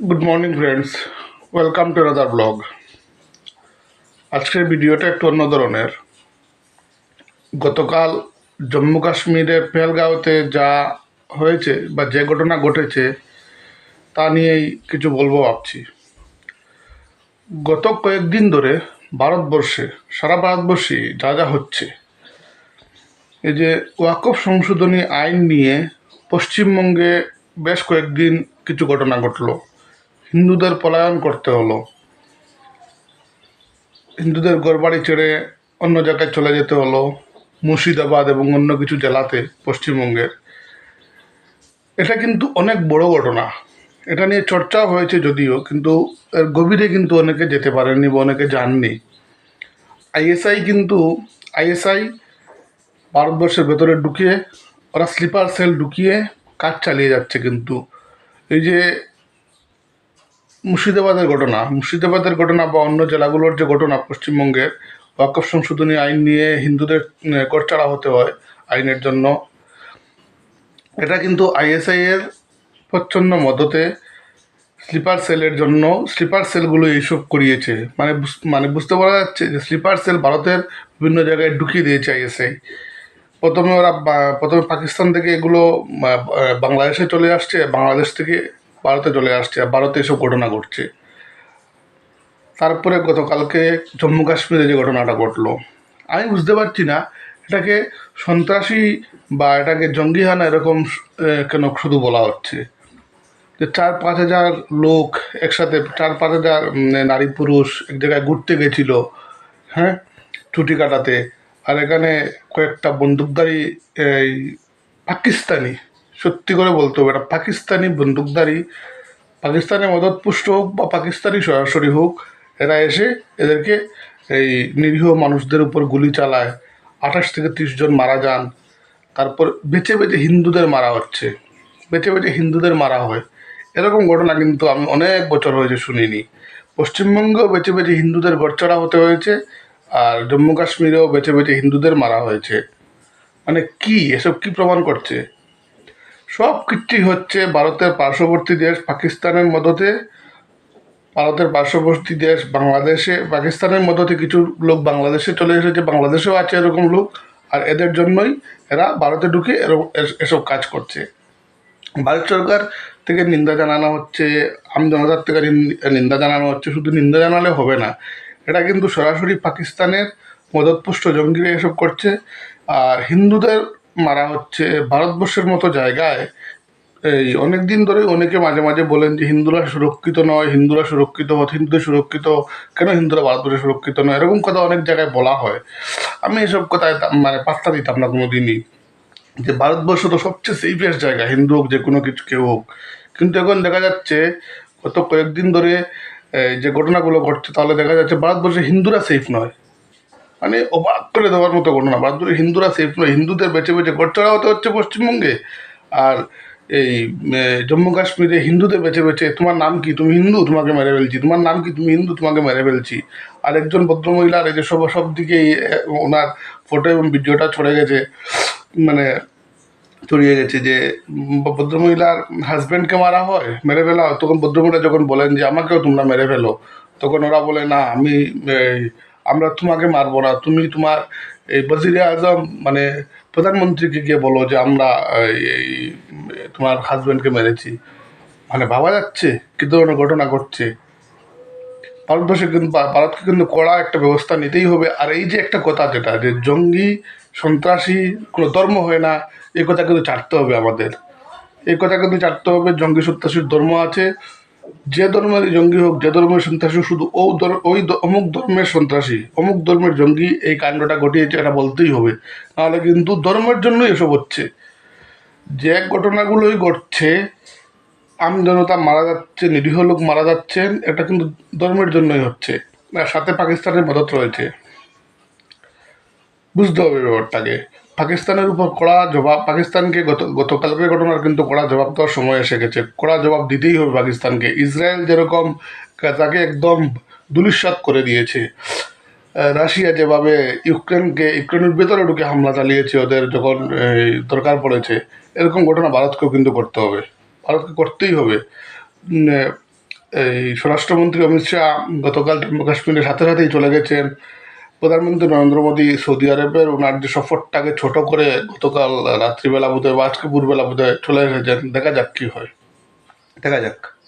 Good morning friends welcome to another blog আজকের ভিডিওটা একটু অন্য ধরনের। গতকাল জম্মু কাশ্মীরের পেহেলগাঁওতে যা হয়েছে বা যে ঘটনা ঘটেছে, তা নিয়েই কিছু বলব ভাবছি। গত কয়েকদিন ধরে ভারতবর্ষে, সারা ভারতবর্ষে যা যা হচ্ছে, এই যে ওয়াকফ সংশোধনী আইন নিয়ে পশ্চিমবঙ্গে বেশ কয়েকদিন কিছু ঘটনা ঘটলো। হিন্দুদের পলায়ন করতে হলো। হিন্দুদের ঘরবাড়ি ছেড়ে অন্য জায়গায় চলে যেতে হলো, মুর্শিদাবাদ এবং অন্য কিছু জেলাতে পশ্চিমবঙ্গের। এটা কিন্তু অনেক বড় ঘটনা। এটা নিয়ে চর্চা হয়েছে যদিও, কিন্তু এর গভীরে কিন্তু অনেকে যেতে পারেননি বা অনেকে যাননি। আইএসআই কিন্তু, আইএসআই ভারতবর্ষের ভেতরে ঢুকিয়ে, ওরা স্লিপার সেল ঢুকিয়ে কাজ চালিয়ে যাচ্ছে কিন্তু। এই যে মুর্শিদাবাদের ঘটনা। মুর্শিদাবাদের ঘটনা বা অন্য জেলাগুলোর যে ঘটনা, পশ্চিমবঙ্গের ওয়াকফ সংশোধনী আইন নিয়ে হিন্দুদের করচাড়া হতে হয় আইনের জন্য। এটা কিন্তু আইএসআইয়ের প্রচ্ছন্ন মদতে স্লিপার সেলের জন্য, স্লিপার সেলগুলো এইসব করিয়েছে। মানে মানে বুঝতে পারা যাচ্ছে যে স্লিপার সেল ভারতের বিভিন্ন জায়গায় ঢুকিয়ে দিয়েছে আইএসআই। প্রথমে ওরা প্রথমে পাকিস্তান থেকে এগুলো বাংলাদেশে চলে আসছে, বাংলাদেশ থেকে ভারতে চলে আসছে আর ভারতে এসব ঘটনা ঘটছে। তারপরে গতকালকে জম্মু কাশ্মীরে যে ঘটনাটা ঘটলো, আমি বুঝতে পারছি না এটাকে সন্ত্রাসী বা এটাকে জঙ্গিহানা এরকম কেন শুধু বলা হচ্ছে? যে চার পাঁচ হাজার লোক একসাথে, চার পাঁচ হাজার নারী পুরুষ এক জায়গায় ঘুরতে গেছিল হ্যাঁ ছুটি কাটাতে। আর এখানে কয়েকটা বন্দুকধারী, এই, পাকিস্তানি সত্যি করে বলতে হবে, এটা পাকিস্তানি বন্দুকধারী, পাকিস্তানের মদতপুষ্ট হোক বা পাকিস্তানি সরাসরি হোক, এরা এসে এদেরকে এই নিরীহ মানুষদের উপর গুলি চালায়। আঠাশ থেকে তিরিশ জন মারা যান, তারপর বেঁচে বেঁচে হিন্দুদের মারা হচ্ছে, বেঁচে বেঁচে হিন্দুদের মারা হয়। এরকম ঘটনা কিন্তু আমি অনেক বছর হয়েছে শুনিনি। পশ্চিমবঙ্গেও বেঁচে বেঁচে হিন্দুদের গড়চড়া হতে হয়েছে, আর জম্মু কাশ্মীরেও বেঁচে বেঁচে হিন্দুদের মারা হয়েছে। মানে কি, এসব কি প্রমাণ করছে? সব কিছুই হচ্ছে ভারতের পার্শ্ববর্তী দেশ পাকিস্তানের মদতে। ভারতের পার্শ্ববর্তী দেশ বাংলাদেশে, পাকিস্তানের মদতে কিছু লোক বাংলাদেশে চলে এসেছে, বাংলাদেশেও আছে এরকম লোক। আর এদের জন্যই এরা ভারতে ঢুকে এসব কাজ করছে। ভারত সরকার থেকে নিন্দা জানানো হচ্ছে, আম জনতার থেকে নিন- নিন্দা জানানো হচ্ছে, শুধু নিন্দা জানালে হবে না। এটা কিন্তু সরাসরি পাকিস্তানের মদতপুষ্ট জঙ্গিরা এসব করছে। আর হিন্দুদের মারা হচ্ছে। ভারতবর্ষের মতো জায়গায় এই অনেক দিন ধরে অনেকে মাঝে মাঝে বলেন যে, হিন্দুরা সুরক্ষিত নয়, হিন্দুরা সুরক্ষিত হিন্দুদের সুরক্ষিত, কেন হিন্দুরা ভারতবর্ষে সুরক্ষিত নয়? এরকম কথা অনেক জায়গায় বলা হয়। আমি এসব কথায় মানে পাত্তা দিতাম না কোনো দিনই যে ভারতবর্ষ তো সবচেয়ে সেফেস্ট জায়গা, হিন্দু হোক, যে কোনো কিছু, কেউ হোক। কিন্তু এখন দেখা যাচ্ছে, গত কয়েকদিন ধরে যে ঘটনাগুলো ঘটছে, তাহলে দেখা যাচ্ছে ভারতবর্ষে হিন্দুরা সেফ নয়। মানে অবাক করে দেওয়ার মতো ঘটনা ভারতবর্ষে হিন্দুরা সেফ নয় হিন্দুদের বেঁচে বেঁচে গড়চড়া হতে হচ্ছে পশ্চিমবঙ্গে। আর এই জম্মু কাশ্মীরে হিন্দুদের বেঁচে বেঁচে তোমার নাম কি? তুমি হিন্দু? তোমাকে মেরে ফেলছি। তোমার নাম কি? তুমি হিন্দু? তোমাকে মেরে ফেলছি। আর একজন ভদ্রমহিলার এই যে সব সব দিকেই ওনার ফটো এবং ভিডিওটা ছড়ে গেছে মানে ছড়িয়ে গেছে যে ভদ্রমহিলার হাজব্যান্ডকে মারা হয়, মেরে ফেলা হয়। তখন ভদ্রমহিলা যখন বলেন যে, আমাকেও তোমরা মেরে ফেলো। তখন ওরা বলে, না, আমি আমরা তোমাকে মারবো না। তুমি তোমার এই বজিরে আজম মানে প্রধানমন্ত্রীকে গিয়ে বলো যে আমরা এই, তোমার হাজব্যান্ডকে মেরেছি। মানে ভাবা যাচ্ছে কি ধরনের ঘটনা ঘটছে। ভারতবর্ষে কিন্তু ভারতকে কিন্তু কড়া একটা ব্যবস্থা নিতেই হবে। আর এই যে একটা কথা যেটা যে জঙ্গি সন্ত্রাসী কোনো ধর্ম হয় না এই কথা কিন্তু চাটতে হবে আমাদের। এই কথা কিন্তু চাটতে হবে জঙ্গি সন্ত্রাসীর ধর্ম আছে। যে ধর্মের জঙ্গি হোক, যে ধর্মের সন্ত্রাসী শুধু ও ওই অমুক ধর্মের সন্ত্রাসী, অমুক ধর্মের জঙ্গি এই কাণ্ডটা ঘটিয়েছে, এটা বলতেই হবে। নাহলে কিন্তু ধর্মের জন্যই এসব হচ্ছে। যে ঘটনাগুলোই ঘটছে আম জনতা মারা যাচ্ছে, নিরীহ লোক মারা যাচ্ছেন, এটা কিন্তু ধর্মের জন্যই হচ্ছে। সাথে পাকিস্তানের মদত রয়েছে। বুঝতে হবে ব্যাপারটাকে। পাকিস্তানের উপর কড়া জবাব, পাকিস্তানকে গত, গতকালকের ঘটনার কিন্তু কড়া জবাব দেওয়ার সময় এসে গেছে। কড়া জবাব দিতেই হবে পাকিস্তানকে। ইসরায়েল যেরকম তাকে একদম দুলিশ্বাত করে দিয়েছে রাশিয়া যেভাবে ইউক্রেনকে, ইউক্রেনের ভেতরে ঢুকে হামলা চালিয়েছে, ওদের যখন দরকার পড়েছে, এরকম ঘটনা ভারতকেও কিন্তু করতে হবে। ভারতকে করতেই হবে। এই, স্বরাষ্ট্রমন্ত্রী অমিত শাহ গতকাল জম্মু কাশ্মীরের সাথে সাথেই চলে গেছেন। প্রধানমন্ত্রী নরেন্দ্র মোদী সৌদি আরবের ওনার যে সফরটাকে ছোট করে গতকাল রাত্রিবেলা বোধহয় বা আজকে পুরবেলা বোধ হয় চলে এসেছেন। দেখা যাক কী হয়। দেখা যাক।